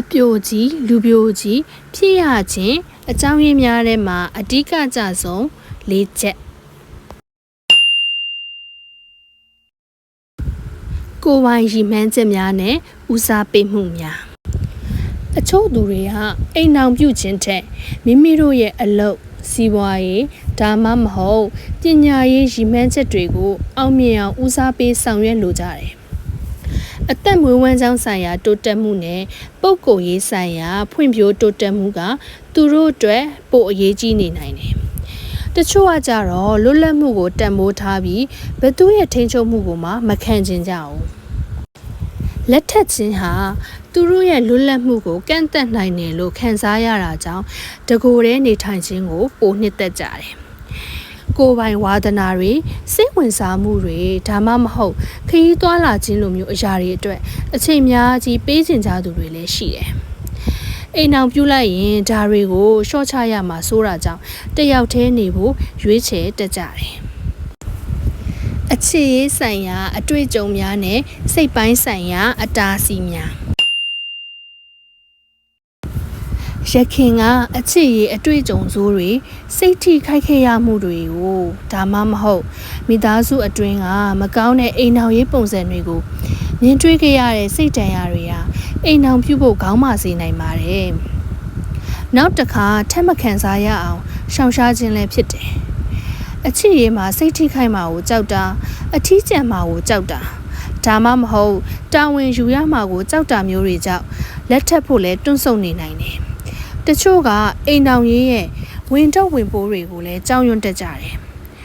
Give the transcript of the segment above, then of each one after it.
အပြိုကြီးလူပြိုကြီးဖြစ်ရခြင်းအကြောင်းရင်းများထဲမှာအဓိကကျဆုံး၄ချက်ကိုယ်ပိုင်ရည်မှန်းချက်များနဲ့ဦးစားပေးမှုများအချို့သူတွေကအိမ်အောင်ပြုခြင်းထက်မိမိတို့ရဲ့အလုပ်စီးပွားရေးဒါမှမဟုတ်ပညာရေးရည်မှန်းချက်တွေကိုအောင်မြင်အောင်ဦးစားပေးဆောင်ရွက်လိုကြတယ် အသက်မွေးဝမ်းကြောင်းဆိုင်ရာ တိုးတက်မှုနဲ့ပုပ်ကိုယ်ရေးဆိုင်ရာ ဖွံ့ဖြိုးတိုးတက်မှုက သူတို့အတွက်ပိုအရေးကြီးနေနိုင်တယ်။တချို့ကကြတော့လွတ်လပ်မှုကိုတန်ဖိုးထားပြီးဘသူရဲ့ထိန်းချုပ်မှုကိုမှမခံကျင်ကြဘူး။လက်ထက်ချင်းဟာသူတို့ရဲ့လွတ်လပ်မှုကိုကန့်သက်နိုင်တယ်လို့ခံစားရတာကြောင့်တကိုယ်တည်းနေထိုင်ခြင်းကိုပိုနှစ်သက်ကြတယ်။ ကိုယ်ပိုင်ဝါဒနာတွေစိတ်ဝင်စားမှုတွေဒါမှမဟုတ်ခရီးသွားလာခြင်းလိုမျိုးအရာတွေအတွက်အချိန်များကြီးပေးချင်ကြသူတွေလည်းရှိတယ်။အိမ်အောင်ပြုလိုက်ရင်ဒါတွေကိုရှော့ချရမှာစိုးတာကြောင့်တယောက်တည်းနေဖို့ရွေးချယ်တက်ကြတယ်။အခြေရေးဆိုင်ရာ အတွေ့အကြုံများနဲ့စိတ်ပိုင်းဆိုင်ရာ အတားအဆီးများ ရခင်ကအချစ်ရေးအတွေ့အကြုံစိုးတွေစိတ်ထိခိုက်ခဲ့ရမှုတွေကိုဒါမှမဟုတ်မိသားစုအတွင်းကမကောင်းတဲ့အိမ်အောင်ရေးပုံစံတွေကိုမြင်တွေ့ခဲ့ရတဲ့စိတ်တန်ရာတွေဟာအိမ်အောင်ပြုဖို့ခေါင်းမာစေနိုင်ပါတယ်။နောက်တစ်ခါထက်မခံစားရအောင်ရှောင်ရှားခြင်းလည်းဖြစ်တယ်။အချစ်ရေးမှာစိတ်ထိခိုက်မှာကိုကြောက်တာအထီးကျန်မှာကိုကြောက်တာဒါမှမဟုတ်တာဝန်ယူရမှာကိုကြောက်တာမျိုးတွေကြောင့်လက်ထပ်ဖို့လဲတွန့်ဆုတ်နေနိုင်တယ်။ တချို့ကအိမ်တောင်ရေးရဲ့ဝင်တော့ဝင်ပိုးတွေကိုလည်းကြောက်ရွံ့တတ်ကြတယ်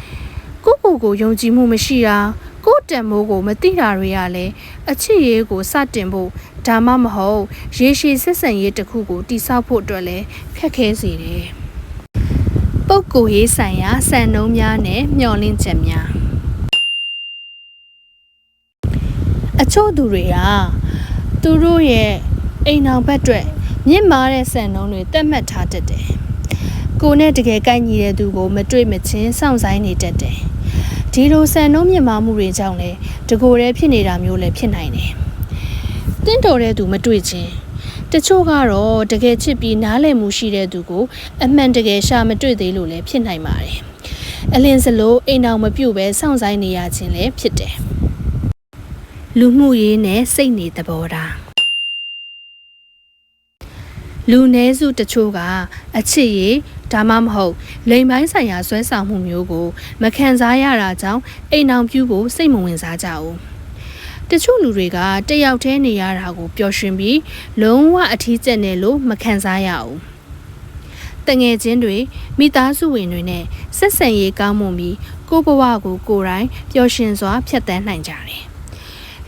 ။ကိုယ့်ကိုယ်ကိုယုံကြည်မှုမရှိတာကိုယ့်တန်မိုးကိုမသိတာတွေကလည်းအချစ်ရေးကိုစတင်ဖို့ဒါမှမဟုတ်ရေရှည်ဆက်ဆံရေးတစ်ခုကိုတိစောက်ဖို့အတွက်လည်းခက်ခဲစေတယ်။ပုပ်ကိုရေးဆိုင်ရာစံနှုန်းများနဲ့မျှော်လင့်ချက်များအချို့သူတွေကသူတို့ရဲ့အိမ်အောင်ဘက်အတွက် မြင့်မားတဲ့စံနှုန်းတွေတက်မှတ်ထားတတ်တယ်။ကိုနဲ့တကယ်ကိုက်ညီတဲ့သူကိုမတွေ့မချင်းစောင့်ဆိုင်နေတတ်တယ်။ဒီလိုစံနှုန်းမြင့်မားမှုတွေကြောင့်လည်းတကိုယ်တည်းဖြစ်နေတာမျိုးလည်းဖြစ်နိုင်တယ်။တင့်တော်တဲ့သူမတွေ့ချင်းတချို့ကတော့တကယ်ချစ်ပြီးနားလည်မှုရှိတဲ့သူကိုအမှန်တကယ်ရှာမတွေ့သေးလို့လည်းဖြစ်နိုင်ပါတယ်။အလင်းစလို့အိမ်အောင်မပြုတ်ပဲစောင့်ဆိုင်နေရခြင်းလည်းဖြစ်တယ်။လူမှုရေးနဲ့စိတ်နေသဘောထား လူနည်းစုတချို့ကအချစ်ရည်ဒါမှမဟုတ်လိမ်ပိုင်းဆိုင်ရာဆွဲဆောင်မှုမျိုးကို မခံစားရတာကြောင့်အိမ်အောင်ပြုဖို့စိတ်မဝင်စားကြဘူးတချို့လူတွေကတယောက်တည်းနေရတာကိုပျော်ရွှင်ပြီးလုံးဝအထီးကျက်နေလို့မခံစားရဘူးတငယ်ချင်းတွေမိသားစုဝင်တွေနဲ့ဆက်ဆံရေးကောင်းမွန်ပြီးကိုယ့်ဘဝကိုကိုယ်တိုင်ပျော်ရွှင်စွာဖြတ်သန်းနိုင်ကြတယ်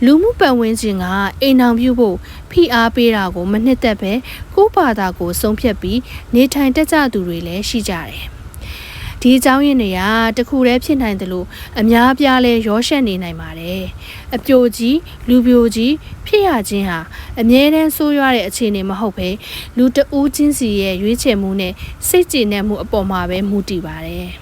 လူမှုပတ်ဝန်းကျင်ကအိမ်အောင်ပြုဖို့ဖိအားပေးတာကိုမနှစ်သက်ပဲကိုယ့်ဘာသာကိုဆုံးဖြတ်ပြီးနေထိုင်တတ်ကြသူတွေလည်းရှိကြတယ်။ဒီအကြောင်းရင်းတွေကတခုတည်းဖြစ်နိုင်တယ်လို့အများပြားလဲရောရှက်နေနိုင်ပါတယ်။အပြိုကြီးလူပြိုကြီးဖြစ်ရခြင်းဟာအမြဲတမ်းဆိုးရွားတဲ့အခြေအနေမဟုတ်ဘဲလူတဦးချင်းစီရဲ့ရွေးချယ်မှုနဲ့စိတ်ကြည်နက်မှုအပေါ်မှာပဲမူတည်ပါတယ်။